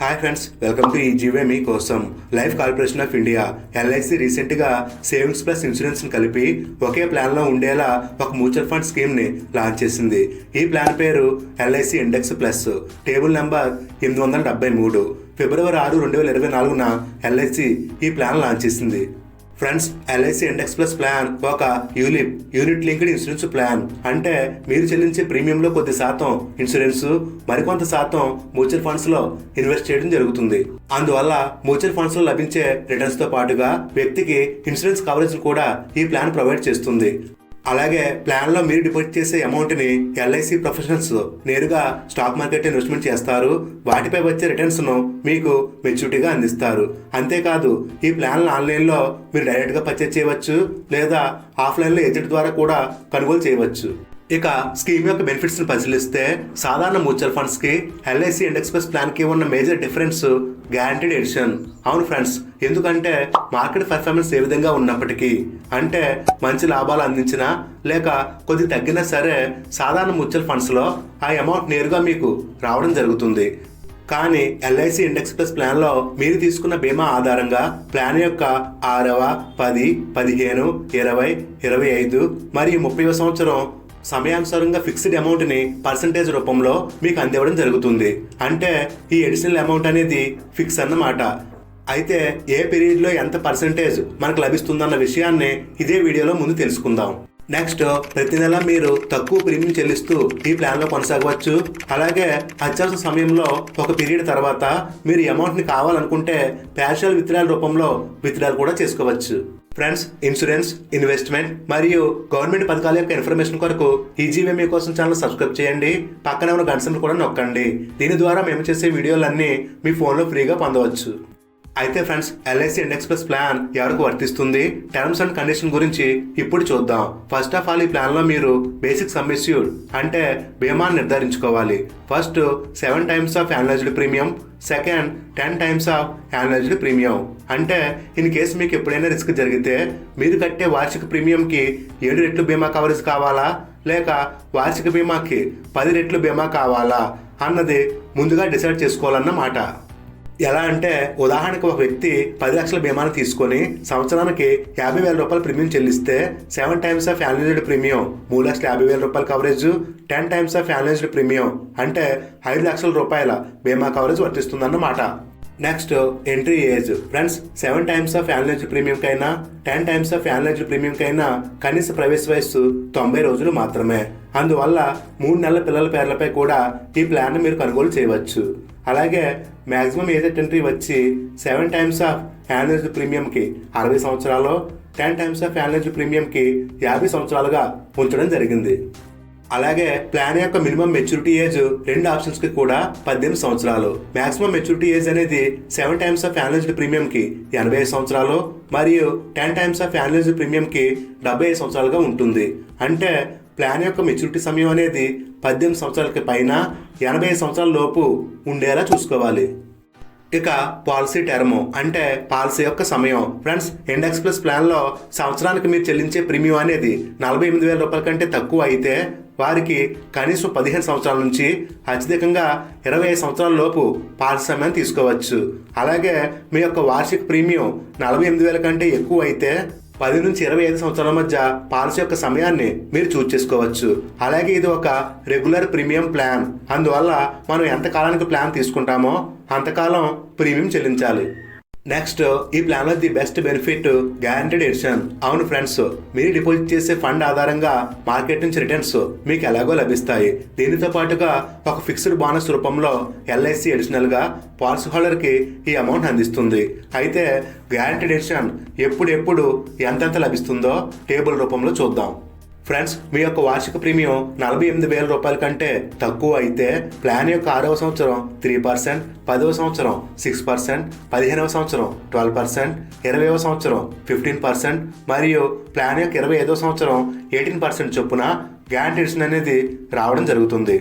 Hi friends welcome to ఈ జీవే మీ కోసం life corporation of India LIC రీసెంట్గా సేవింగ్స్ ప్లస్ ఇన్సూరెన్స్ని కలిపి ఒకే ప్లాన్లో ఉండేలా ఒక మ్యూచువల్ ఫండ్ స్కీమ్ని లాంచ్ చేసింది. ఈ ప్లాన్ పేరు LIC index plus table number ఎనిమిది వందల డెబ్బై మూడు. ఫిబ్రవరి ఆరు రెండు వేల ఇరవై నాలుగున ఎల్ఐసి ఈ ప్లాన్ లాంచ్ చేసింది. Friends LIC index plus plan ఒక ULIP unit linked insurance plan. అంటే మీరు చెల్లించే ప్రీమియంలో కొద్ది శాతం ఇన్సూరెన్స్ మరికొంత శాతం మ్యూచువల్ ఫండ్స్లో ఇన్వెస్ట్ చేయడం జరుగుతుంది. అందువల్ల మ్యూచువల్ ఫండ్స్లో లభించే రిటర్న్స్తో పాటుగా వ్యక్తికి ఇన్సూరెన్స్ కవరేజ్ కూడా ఈ ప్లాన్ ప్రొవైడ్ చేస్తుంది. అలాగే ప్లాన్లో మీరు డిపాజిట్ చేసే అమౌంట్ని ఎల్ఐసి ప్రొఫెషనల్స్ నేరుగా స్టాక్ మార్కెట్ ఇన్వెస్ట్మెంట్ చేస్తారు. వాటిపై వచ్చే రిటర్న్స్ను మీకు మెచ్యూరిటీగా అందిస్తారు. అంతేకాదు ఈ ప్లాన్ ఆన్లైన్లో మీరు డైరెక్ట్గా పర్చేజ్ చేయవచ్చు లేదా ఆఫ్లైన్లో ఏజెంట్ ద్వారా కూడా కొనుగోలు చేయవచ్చు. ఇక స్కీమ్ యొక్క బెనిఫిట్స్ని పరిశీలిస్తే సాధారణ మ్యూచువల్ ఫండ్స్కి ఎల్ఐసి ఇండెక్స్ ప్లస్ ప్లాన్కి ఉన్న మేజర్ డిఫరెన్స్ గ్యారంటీడ్ ఎడిషన్ అవును ఫ్రెండ్స్ ఎందుకంటే మార్కెట్ పర్ఫార్మెన్స్ ఏ విధంగా ఉన్నప్పటికీ అంటే మంచి లాభాలు అందించినా లేక కొద్ది తగ్గినా సరే సాధారణ మ్యూచువల్ ఫండ్స్లో ఆ అమౌంట్ నేరుగా మీకు రావడం జరుగుతుంది. కానీ ఎల్ఐసి ఇండెక్స్ ప్లస్ ప్లాన్లో మీరు తీసుకున్న బీమా ఆధారంగా ప్లాన్ యొక్క ఆరవ పది పదిహేను ఇరవై ఇరవై ఐదు మరియు ముప్పై సంవత్సరం సమయానుసారంగా ఫిక్స్డ్ అమౌంట్ని పర్సంటేజ్ రూపంలో మీకు అందివ్వడం జరుగుతుంది. అంటే ఈ అడిషనల్ అమౌంట్ అనేది ఫిక్స్ అన్నమాట. అయితే ఏ పీరియడ్లో ఎంత పర్సంటేజ్ మనకు లభిస్తుందన్న విషయాన్ని ఇదే వీడియోలో ముందు తెలుసుకుందాం. నెక్స్ట్ ప్రతి నెల మీరు తక్కువ ప్రీమియం చెల్లిస్తూ ఈ ప్లాన్లో కొనసాగవచ్చు. అలాగే అత్యవసర సమయంలో ఒక పీరియడ్ తర్వాత మీరు అమౌంట్ని కావాలనుకుంటే ప్యాషల్ విత్డ్రాల్ రూపంలో విత్డ్రాల్ కూడా చేసుకోవచ్చు. ఫ్రెండ్స్ ఇన్సూరెన్స్ ఇన్వెస్ట్మెంట్ మరియు గవర్నమెంట్ పథకాల యొక్క ఇన్ఫర్మేషన్ కొరకు ఈజీవే మీ కోసం ఛానల్ సబ్స్క్రైబ్ చేయండి. పక్కనే ఉన్న గంటలు కూడా నొక్కండి. దీని ద్వారా మేము చేసే వీడియోలన్నీ మీ ఫోన్లో ఫ్రీగా పొందవచ్చు. అయితే friends LIC index plus plan ఎవరికి వర్తిస్తుంది? టర్మ్స్ అండ్ కండిషన్ గురించి ఇప్పుడు చూద్దాం. ఫస్ట్ ఆఫ్ ఆల్ ఈ ప్లాన్లో మీరు బేసిక్ సమ్మిస్యూడ్ అంటే బీమాని నిర్ధారించుకోవాలి. First seven times of annualized premium second ten times of annualized premium అంటే ఇన్ కేసు మీకు ఎప్పుడైనా రిస్క్ జరిగితే మీరు కట్టే వార్షిక ప్రీమియంకి ఏడు రెట్లు బీమా కవరేజ్ కావాలా? లేక వార్షిక బీమాకి పది రెట్లు బీమా కావాలా? అన్నది ముందుగా డిసైడ్ చేసుకోవాలన్నమాట ఎలా అంటే ఉదాహరణకు ఒక వ్యక్తి పది లక్షల బీమాను తీసుకొని సంవత్సరానికి యాభై వేల రూపాయల ప్రీమియం చెల్లిస్తే seven times of annualized premium మూడు లక్షల యాభై వేల రూపాయల coverage ten times of annualized premium అంటే ఐదు లక్షల రూపాయల బీమా coverage వర్తిస్తుందన్నమాట. Next entry age friends seven times of annual premium కైనా ten times of annual premium కైనా కనీస ప్రవేశ వయస్సు తొంభై రోజులు మాత్రమే. అందువల్ల మూడు నెలల పిల్లల పేర్లపై కూడా ఈ ప్లాన్ మీరు కొనుగోలు చేయవచ్చు. అలాగే మ్యాక్సిమం ఏజ్ ఎంట్రీ వచ్చి సెవెన్ టైమ్స్ ఆఫ్ యాన్యువల్ ప్రీమియంకి అరవై సంవత్సరాలు టెన్ టైమ్స్ ఆఫ్ యాన్యువల్ ప్రీమియంకి యాభై సంవత్సరాలుగా ఉంచడం జరిగింది. అలాగే ప్లాన్ యొక్క మినిమం మెచ్యూరిటీ ఏజ్ రెండు ఆప్షన్స్కి కూడా పద్దెనిమిది సంవత్సరాలు. మాక్సిమం మెచ్యూరిటీ ఏజ్ అనేది seven times of annualized premium కి ఎనభై ఐదు సంవత్సరాలు మరియు ten times of annualized premium కి డెబ్బై ఐదు సంవత్సరాలుగా ఉంటుంది. అంటే ప్లాన్ యొక్క మెచ్యూరిటీ సమయం అనేది పద్దెనిమిది సంవత్సరాలకి పైన ఎనభై ఐదు సంవత్సరాల లోపు ఉండేలా చూసుకోవాలి. ఇక పాలసీ టర్మ్ అంటే పాలసీ యొక్క సమయం. ఫ్రెండ్స్ ఇండెక్స్ ప్లస్ ప్లాన్లో సంవత్సరానికి మీరు చెల్లించే ప్రీమియం అనేది నలభై ఎనిమిది వేల రూపాయల కంటే తక్కువ అయితే వారికి కనీసం పదిహేను సంవత్సరాల నుంచి అత్యధికంగా ఇరవై ఐదు సంవత్సరాల లోపు పారిశ్రామ్యాన్ని తీసుకోవచ్చు. అలాగే మీ యొక్క వార్షిక ప్రీమియం నలభై ఎనిమిది వేల కంటే ఎక్కువ అయితే పది నుంచి ఇరవై ఐదు సంవత్సరాల మధ్య పాలసీ యొక్క సమయాన్ని మీరు చూస్ చేసుకోవచ్చు. అలాగే ఇది ఒక రెగ్యులర్ ప్రీమియం ప్లాన్. అందువల్ల మనం ఎంత కాలానికి ప్లాన్ తీసుకుంటామో అంతకాలం ప్రీమియం చెల్లించాలి. నెక్స్ట్ ఈ ప్లాన్లో the best benefit guaranteed addition అవును ఫ్రెండ్స్ మీరు డిపాజిట్ చేసే ఫండ్ ఆధారంగా మార్కెట్ నుంచి రిటర్న్స్ మీకు ఎలాగో లభిస్తాయి. దీనితో పాటుగా ఒక ఫిక్స్డ్ బోనస్ రూపంలో ఎల్ఐసి అడిషనల్గా పాలసీ హోల్డర్కి ఈ అమౌంట్ అందిస్తుంది. అయితే గ్యారంటీడ్ ఎడిషన్ ఎప్పుడెప్పుడు ఎంతెంత లభిస్తుందో టేబుల్ రూపంలో చూద్దాం. ఫ్రెండ్స్ మీ యొక్క వార్షిక ప్రీమియం నలభై ఎనిమిది వేల రూపాయల కంటే తక్కువ అయితే ప్లాన్ యొక్క ఆరవ సంవత్సరం త్రీ పర్సెంట్ పదవ సంవత్సరం సిక్స్ పర్సెంట్ పదిహేనవ సంవత్సరం ట్వెల్వ్ పర్సెంట్ ఇరవైవ సంవత్సరం ఫిఫ్టీన్ పర్సెంట్ మరియు ప్లాన్ యొక్క ఇరవై ఐదవ సంవత్సరం ఎయిటీన్ పర్సెంట్ చొప్పున గ్యారంటీషన్ అనేది రావడం జరుగుతుంది.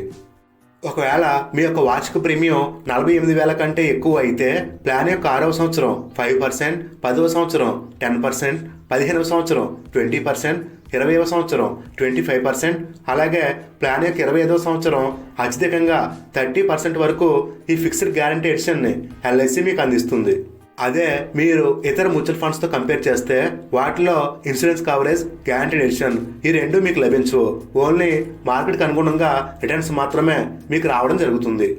ఒకవేళ మీ యొక్క వార్షిక ప్రీమియం నలభై ఎనిమిది వేల కంటే ఎక్కువ అయితే ప్లాన్ యొక్క ఆరవ సంవత్సరం ఫైవ్ పర్సెంట్ పదవ సంవత్సరం టెన్ పర్సెంట్ పదిహేనవ సంవత్సరం ట్వంటీ పర్సెంట్ ఇరవైవ సంవత్సరం ట్వంటీ ఫైవ్ పర్సెంట్ అలాగే ప్లాన్ యొక్క ఇరవై ఐదవ సంవత్సరం అత్యధికంగా థర్టీ పర్సెంట్ వరకు ఈ ఫిక్స్డ్ గ్యారంటీ ఎడిషన్ని ఎల్ఐసి మీకు అందిస్తుంది. అదే మీరు ఇతర మ్యూచువల్ ఫండ్స్తో కంపేర్ చేస్తే వాటిలో ఇన్సూరెన్స్ కవరేజ్ గ్యారంటీ ఎడిషన్ ఈ రెండు మీకు లభించవు. ఓన్లీ మార్కెట్కి అనుగుణంగా రిటర్న్స్ మాత్రమే మీకు రావడం జరుగుతుంది.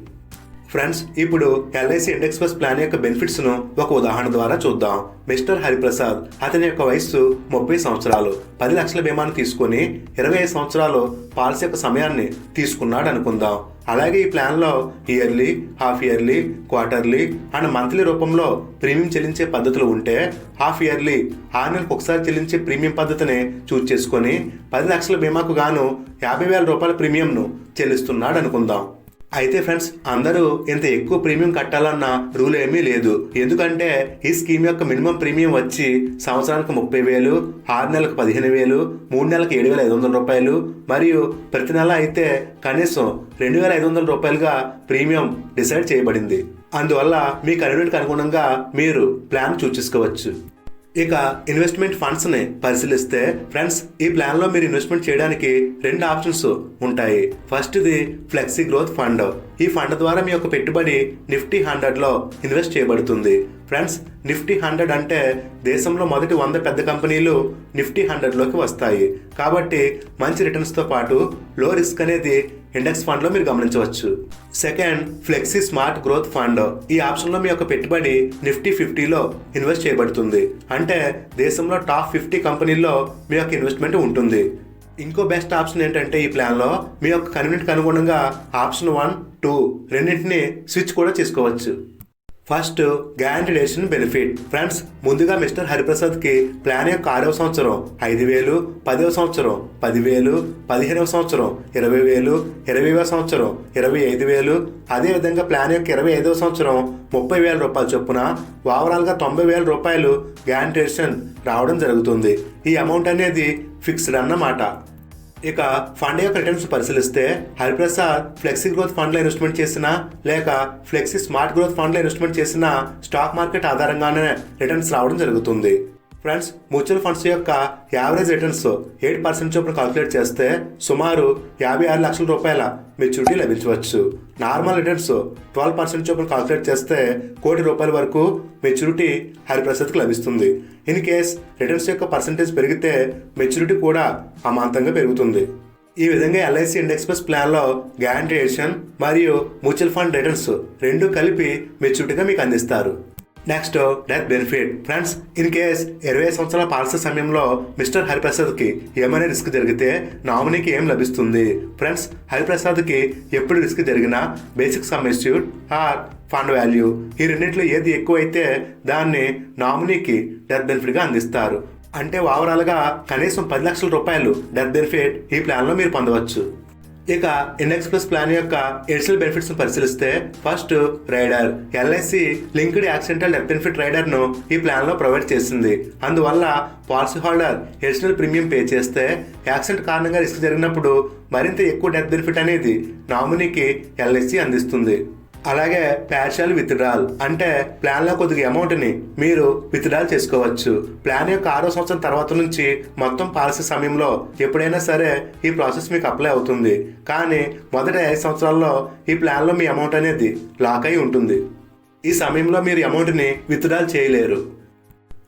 ఫ్రెండ్స్ ఇప్పుడు ఎల్ఐసి ఇండెక్స్ ప్లస్ ప్లాన్ యొక్క బెనిఫిట్స్ను ఒక ఉదాహరణ ద్వారా చూద్దాం. మిస్టర్ హరిప్రసాద్ అతని యొక్క వయస్సు ముప్పై సంవత్సరాలు. పది లక్షల బీమాను తీసుకొని ఇరవై ఐదు సంవత్సరాలు పాలసీ యొక్క సమయాన్ని తీసుకున్నాడు అనుకుందాం. అలాగే ఈ ప్లాన్లో yearly half yearly quarterly and monthly రూపంలో ప్రీమియం చెల్లించే పద్ధతులు ఉంటే హాఫ్ ఇయర్లీ ఆరు నెలలకు ఒకసారి చెల్లించే ప్రీమియం పద్ధతిని చూజ్ చేసుకొని పది లక్షల బీమాకు గాను యాభై వేల రూపాయల ప్రీమియంను చెల్లిస్తున్నాడు అనుకుందాం. అయితే ఫ్రెండ్స్ అందరూ ఇంత ఎక్కువ ప్రీమియం కట్టాలన్న రూల్ ఏమీ లేదు. ఎందుకంటే ఈ స్కీమ్ యొక్క మినిమం ప్రీమియం వచ్చి సంవత్సరానికి ముప్పై వేలు ఆరు నెలలకు పదిహేను వేలు మూడు నెలలకు ఏడు వేల ఐదు వందల రూపాయలు మరియు ప్రతి నెల అయితే కనీసం రెండు వేల ఐదు వందల రూపాయలుగా ప్రీమియం డిసైడ్ చేయబడింది. అందువల్ల మీ కన్వీనియంట్కి అనుగుణంగా మీరు ప్లాన్ చూస్ ఇక ఇన్వెస్ట్మెంట్ ఫండ్స్ని పరిశీలిస్తే ఫ్రెండ్స్ ఈ ప్లాన్లో మీరు ఇన్వెస్ట్మెంట్ చేయడానికి రెండు ఆప్షన్స్ ఉంటాయి. First the flexi growth fund ఈ ఫండ్ ద్వారా మీ యొక్క పెట్టుబడి నిఫ్టీ హండ్రెడ్లో ఇన్వెస్ట్ చేయబడుతుంది. ఫ్రెండ్స్ నిఫ్టీ హండ్రెడ్ అంటే దేశంలో మొదటి వంద పెద్ద కంపెనీలు నిఫ్టీ హండ్రెడ్లోకి వస్తాయి. కాబట్టి మంచి రిటర్న్స్తో పాటు లో రిస్క్ అనేది ఇండెక్స్ ఫండ్లో మీరు గమనించవచ్చు. Second flexi smart growth fund ఈ ఆప్షన్లో మీ యొక్క పెట్టుబడి నిఫ్టీ ఫిఫ్టీలో ఇన్వెస్ట్ చేయబడుతుంది. అంటే దేశంలో టాప్ ఫిఫ్టీ కంపెనీల్లో మీ యొక్క ఇన్వెస్ట్మెంట్ ఉంటుంది. ఇంకో బెస్ట్ ఆప్షన్ ఏంటంటే ఈ ప్లాన్లో మీ యొక్క కన్వీనియంట్కి అనుగుణంగా ఆప్షన్ వన్ టూ రెండింటిని స్విచ్ కూడా చేసుకోవచ్చు. First guarantee benefit. ఫ్రెండ్స్ ముందుగా మిస్టర్ హరిప్రసాద్కి ప్లాన్ యొక్క ఆరవ సంవత్సరం ఐదు వేలు పదవ సంవత్సరం పదివేలు పదిహేనవ సంవత్సరం ఇరవై వేలు ఇరవైవ సంవత్సరం ఇరవై ఐదు వేలు అదేవిధంగా ప్లాన్ యొక్క ఇరవై ఐదవ సంవత్సరం ముప్పై వేల రూపాయల చొప్పున ఓవరాల్గా తొంభై వేల రూపాయలు గ్యారంటీ రావడం జరుగుతుంది. ఈ అమౌంట్ అనేది ఫిక్స్డ్ అన్నమాట. ఇక ఫండ్ యొక్క రిటర్న్స్ పరిశీలిస్తే హరిప్రసాద్ ఫ్లెక్సీ గ్రోత్ ఫండ్లో ఇన్వెస్ట్మెంట్ చేసినా లేక ఫ్లెక్సీ స్మార్ట్ గ్రోత్ ఫండ్లో ఇన్వెస్ట్మెంట్ చేసినా స్టాక్ మార్కెట్ ఆధారంగానే రిటర్న్స్ రావడం జరుగుతుంది. ఫ్రెండ్స్ మ్యూచువల్ ఫండ్స్ యొక్క యావరేజ్ రిటర్న్స్ ఎయిట్ పర్సెంట్ చొప్పున కాల్కులేట్ చేస్తే సుమారు యాభై ఆరు లక్షల రూపాయల మెచ్యూరిటీ లభించవచ్చు. నార్మల్ రిటర్న్స్ ట్వెల్వ్ పర్సెంట్ చొప్పున కాల్కులేట్ చేస్తే కోటి రూపాయల వరకు మెచ్యూరిటీ హరిప్రసాద్కి లభిస్తుంది. ఇన్ కేస్ రిటర్న్స్ యొక్క పర్సంటేజ్ పెరిగితే మెచ్యూరిటీ కూడా అమాంతంగా పెరుగుతుంది. ఈ విధంగా ఎల్ఐసి ఇండెక్స్ ప్లస్ ప్లాన్లో గ్యారంటీ ఎడిషన్ మరియు మ్యూచువల్ ఫండ్ రిటర్న్స్ రెండు కలిపి మెచ్యూరిటీగా మీకు అందిస్తారు. Next death benefit friends in case ఇరవై సంవత్సరాల పాలసీ సమయంలో మిస్టర్ హరిప్రసాద్కి ఏమైనా రిస్క్ జరిగితే నామినీకి ఏం లభిస్తుంది? ఫ్రెండ్స్ హరిప్రసాద్కి ఎప్పుడు రిస్క్ జరిగినా basic sum institute or fund value ఈ రెండింటిలో ఏది ఎక్కువైతే దాన్ని నామినీకి డెత్ బెనిఫిట్గా అందిస్తారు. అంటే ఓవరాల్గా కనీసం పది లక్షల రూపాయలు డెత్ బెనిఫిట్ ఈ ప్లాన్లో మీరు పొందవచ్చు. ఇక ఇండెక్స్ప్రెస్ ప్లాన్ యొక్క ఎడిషనల్ బెనిఫిట్స్ పరిశీలిస్తే first rider LIC linked accidental death benefit రైడర్ను ఈ ప్లాన్లో ప్రొవైడ్ చేసింది. అందువల్ల policy holder additional premium pay చేస్తే యాక్సిడెంట్ కారణంగా రిస్క్ జరిగినప్పుడు మరింత ఎక్కువ డెత్ బెనిఫిట్ అనేది నామినీకి ఎల్ఐసి అందిస్తుంది. అలాగే పార్షియల్ విత్డ్రాల్ అంటే ప్లాన్లో కొద్దిగా అమౌంట్ని మీరు విత్డ్రాల్ చేసుకోవచ్చు. ప్లాన్ యొక్క ఆరో సంవత్సరం తర్వాత నుంచి మొత్తం పాలసీ సమయంలో ఎప్పుడైనా సరే ఈ ప్రాసెస్ మీకు అప్లై అవుతుంది. కానీ మొదటి ఐదు సంవత్సరాల్లో ఈ ప్లాన్లో మీ అమౌంట్ అనేది లాక్ అయి ఉంటుంది. ఈ సమయంలో మీరు అమౌంట్ని విత్డ్రాల్ చేయలేరు.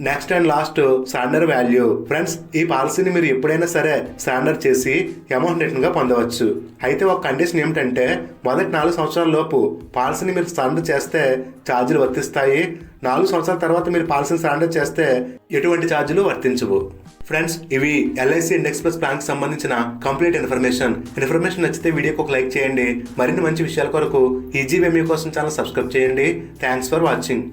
Next and last surrender value friends ఈ పాలసీని మీరు ఎప్పుడైనా సరే సాండర్ చేసి అమౌంట్ రిటర్న్గా పొందవచ్చు. అయితే ఒక కండిషన్ ఏమిటంటే మొదటి నాలుగు సంవత్సరాల లోపు పాలసీని మీరు స్టాండర్డ్ చేస్తే ఛార్జీలు వర్తిస్తాయి. నాలుగు సంవత్సరాల తర్వాత మీరు పాలసీని స్టాండర్డ్ చేస్తే ఎటువంటి ఛార్జీలు వర్తించవు. ఫ్రెండ్స్ ఇవి ఎల్ఐసి ఇండెక్స్ ప్లస్ ప్లాన్కి సంబంధించిన కంప్లీట్ ఇన్ఫర్మేషన్ ఇన్ఫర్మేషన్ నచ్చితే వీడియోకి ఒక లైక్ చేయండి. మరిన్ని మంచి విషయాల కొరకు ఈజీ వెమీ కోసం ఛానల్ సబ్స్క్రైబ్ చేయండి. Thanks for watching